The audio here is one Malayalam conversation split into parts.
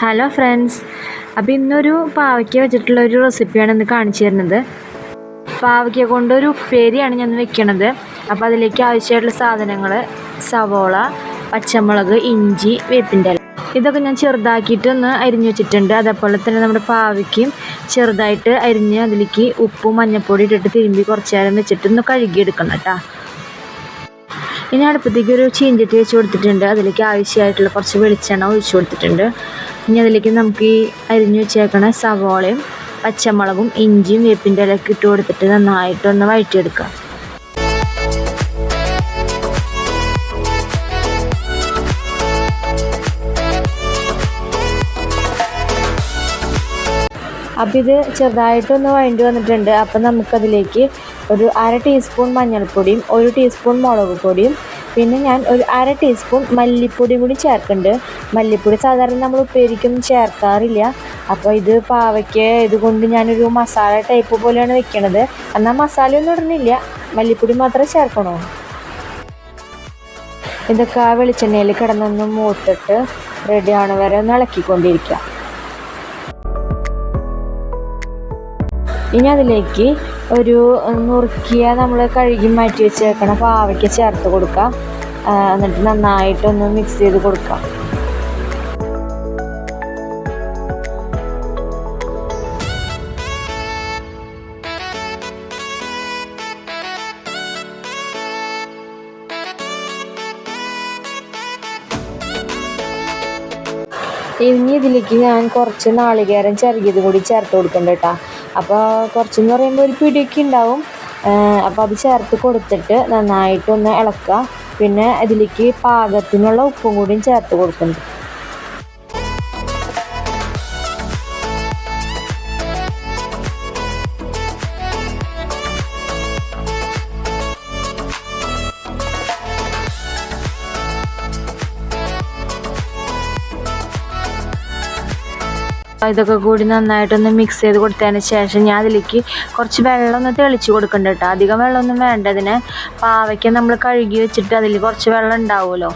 ഹലോ ഫ്രണ്ട്സ് അപ്പോൾ ഇന്നൊരു പാവയ്ക്ക വെച്ചിട്ടുള്ള ഒരു റെസിപ്പിയാണ് ഇന്ന് കാണിച്ചു തരുന്നത്. പാവയ്ക്ക കൊണ്ടൊരു ഉപ്പേരിയാണ് ഞാൻ വെക്കണത്. അപ്പോൾ അതിലേക്ക് ആവശ്യമായിട്ടുള്ള സാധനങ്ങൾ സവോള പച്ചമുളക് ഇഞ്ചി വേപ്പിന്റെ ഇല. ഇതൊക്കെ ഞാൻ ചെറുതാക്കിയിട്ട് ഒന്ന് അരിഞ്ഞു വെച്ചിട്ടുണ്ട്. അതേപോലെ തന്നെ നമ്മുടെ പാവയ്ക്കും ചെറുതായിട്ട് അരിഞ്ഞ് അതിലേക്ക് ഉപ്പും മഞ്ഞൾപ്പൊടി ഇട്ടിട്ട് തിരുമ്പി കുറച്ച് നേരം വെച്ചിട്ട് ഒന്ന് കഴുകിയെടുക്കണം കേട്ടോ. ഇനി അടുപ്പത്തേക്ക് ഒരു ചീഞ്ചട്ടി വെച്ച് കൊടുത്തിട്ടുണ്ട്. അതിലേക്ക് ആവശ്യമായിട്ടുള്ള കുറച്ച് വെളിച്ചെണ്ണ ഒഴിച്ചു കൊടുത്തിട്ടുണ്ട്. ഇനി അതിലേക്ക് നമുക്ക് ഈ അരിഞ്ഞു വെച്ചേക്കണ സവോളയും പച്ചമുളകും ഇഞ്ചിയും വേപ്പിന്റെ ഇലയൊക്കെ ഇട്ട് കൊടുത്തിട്ട് നന്നായിട്ടൊന്ന് വഴറ്റിയെടുക്കാം അപ്പോൾ ഇത് ചെറുതായിട്ടൊന്ന് വഴണ്ടി വന്നിട്ടുണ്ട്. അപ്പം നമുക്കതിലേക്ക് ഒരു അര ടീസ്പൂൺ മഞ്ഞൾപ്പൊടിയും ഒരു ടീസ്പൂൺ മുളക് പൊടിയും പിന്നെ ഞാൻ ഒരു അര ടീസ്പൂൺ മല്ലിപ്പൊടിയും കൂടി ചേർക്കുന്നുണ്ട്. മല്ലിപ്പൊടി സാധാരണ നമ്മൾ ഉപ്പേരിക്കും ചേർക്കാറില്ല. അപ്പോൾ ഇത് പാവയ്ക്ക് ഇതുകൊണ്ട് ഞാനൊരു മസാല ടൈപ്പ് പോലെയാണ് വെക്കണത്. എന്നാൽ മസാലയൊന്നും ഇടുന്നില്ല. മല്ലിപ്പൊടി മാത്രമേ ചേർക്കണോ? ഇതൊക്കെ ആ വെളിച്ചെണ്ണയിൽ കിടന്നൊന്ന് മൂത്തിട്ട് റെഡി ആവണ വരെ ഒന്ന് ഇളക്കിക്കൊണ്ടിരിക്കുക. ഇനി അതിലേക്ക് ഒരു നുറുക്കിയ നമ്മൾ കഴുകി മാറ്റി വെച്ചേക്കണ പാവയ്ക്ക് ചേർത്ത് കൊടുക്കാം. എന്നിട്ട് നന്നായിട്ടൊന്ന് മിക്സ് ചെയ്ത് കൊടുക്കാം. ഇനി ഇതിലേക്ക് ഞാൻ കുറച്ച് നാളികേരം ചെറുകിയത് കൂടി ചേർത്ത് കൊടുക്കണ്ട കേട്ടോ അപ്പോൾ കുറച്ചെന്ന് പറയുമ്പോൾ ഒരു പിടിയൊക്കെ ഉണ്ടാവും അപ്പോൾ അത് ചേർത്ത് കൊടുത്തിട്ട് നന്നായിട്ടൊന്ന് ഇളക്കുക പിന്നെ ഇതിലേക്ക് പാകത്തിനുള്ള ഉപ്പും കൂടിയും ചേർത്ത് കൊടുക്കുന്നുണ്ട്. ഇതൊക്കെ കൂടി നന്നായിട്ടൊന്ന് മിക്സ് ചെയ്ത് കൊടുത്തതിന് ശേഷം ഞാൻ അതിലേക്ക് കുറച്ച് വെള്ളം ഒന്ന് തെളിച്ച് കൊടുക്കുന്നുണ്ട് കേട്ടോ അധികം വെള്ളമൊന്നും വേണ്ട ഇതിന്. പാവയ്ക്ക് നമ്മൾ കഴുകി വെച്ചിട്ട് അതിൽ കുറച്ച് വെള്ളം ഉണ്ടാവുമല്ലോ.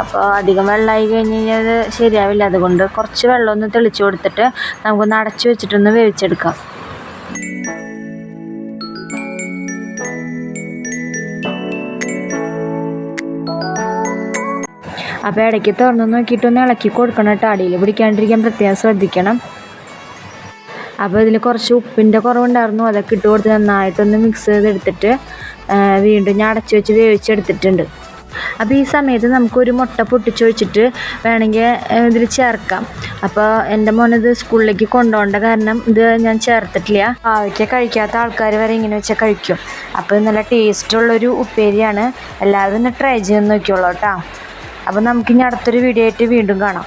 അപ്പോൾ അധികം വെള്ളമായി കഴിഞ്ഞ് കഴിഞ്ഞാൽ അത് ശരിയാവില്ല. അതുകൊണ്ട് കുറച്ച് വെള്ളം ഒന്ന് തെളിച്ച് കൊടുത്തിട്ട് നമുക്കൊന്ന് അടച്ചു വെച്ചിട്ടൊന്ന് വേവിച്ചെടുക്കാം. അപ്പോൾ ഇടയ്ക്ക് തുറന്ന് നോക്കിയിട്ടൊന്ന് ഇളക്കി കൊടുക്കണം കേട്ടോ. അടിയിൽ പിടിക്കാണ്ടിരിക്കാൻ പ്രത്യേകം ശ്രദ്ധിക്കണം. അപ്പോൾ ഇതിൽ കുറച്ച് ഉപ്പിന്റെ കുറവുണ്ടായിരുന്നു. അതൊക്കെ ഇട്ട് കൊടുത്ത് നന്നായിട്ടൊന്ന് മിക്സ് ചെയ്തെടുത്തിട്ട് വീണ്ടും ഞാൻ അടച്ചു വെച്ച് വേവിച്ചെടുത്തിട്ടുണ്ട്. അപ്പോൾ ഈ സമയത്ത് നമുക്കൊരു മുട്ട പൊട്ടിച്ച് വെച്ചിട്ട് വേണമെങ്കിൽ ഇതിൽ ചേർക്കാം. അപ്പോൾ എന്റെ മോനത് സ്കൂളിലേക്ക് കൊണ്ടുപോകേണ്ട കാരണം ഇത് ഞാൻ ചേർത്തിട്ടില്ല. പാവയ്ക്ക കഴിക്കാത്ത ആൾക്കാർ വരെ ഇങ്ങനെ വെച്ചാൽ കഴിക്കും. അപ്പോൾ നല്ല ടേസ്റ്റുള്ളൊരു ഉപ്പേരിയാണ്. എല്ലാവരും ഒന്ന് ട്രൈ ചെയ്ത് നോക്കിയോളൂ കേട്ടോ. അപ്പോൾ നമുക്കിനി അടുത്തൊരു വീഡിയോ ആയിട്ട് വീണ്ടും കാണാം.